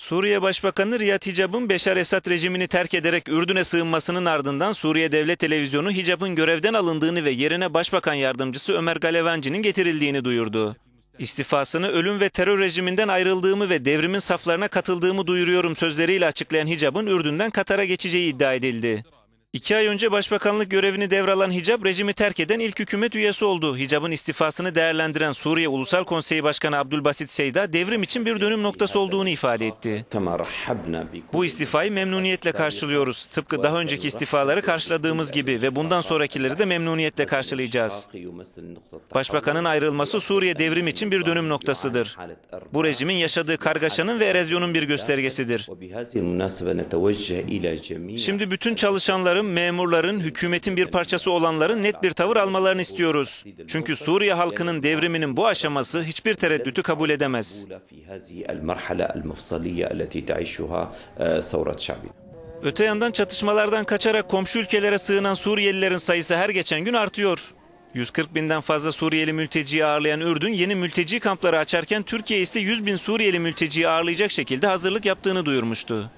Suriye Başbakanı Riyad Hicab'ın Beşar Esad rejimini terk ederek Ürdün'e sığınmasının ardından Suriye Devlet Televizyonu Hicab'ın görevden alındığını ve yerine Başbakan Yardımcısı Ömer Galevanci'nin getirildiğini duyurdu. İstifasını ölüm ve terör rejiminden ayrıldığımı ve devrimin saflarına katıldığımı duyuruyorum sözleriyle açıklayan Hicab'ın Ürdün'den Katar'a geçeceği iddia edildi. İki ay önce başbakanlık görevini devralan Hicab, rejimi terk eden ilk hükümet üyesi oldu. Hicab'ın istifasını değerlendiren Suriye Ulusal Konseyi Başkanı Abdülbasit Seyda, devrim için bir dönüm noktası olduğunu ifade etti. Bu istifayı memnuniyetle karşılıyoruz. Tıpkı daha önceki istifaları karşıladığımız gibi ve bundan sonrakileri de memnuniyetle karşılayacağız. Başbakanın ayrılması Suriye devrim için bir dönüm noktasıdır. Bu rejimin yaşadığı kargaşanın ve erozyonun bir göstergesidir. Şimdi bütün çalışanların, memurların, hükümetin bir parçası olanların net bir tavır almalarını istiyoruz. Çünkü Suriye halkının devriminin bu aşaması hiçbir tereddütü kabul edemez. Öte yandan çatışmalardan kaçarak komşu ülkelere sığınan Suriyelilerin sayısı her geçen gün artıyor. 140 binden fazla Suriyeli mülteciyi ağırlayan Ürdün yeni mülteci kampları açarken Türkiye ise 100 bin Suriyeli mülteciyi ağırlayacak şekilde hazırlık yaptığını duyurmuştu.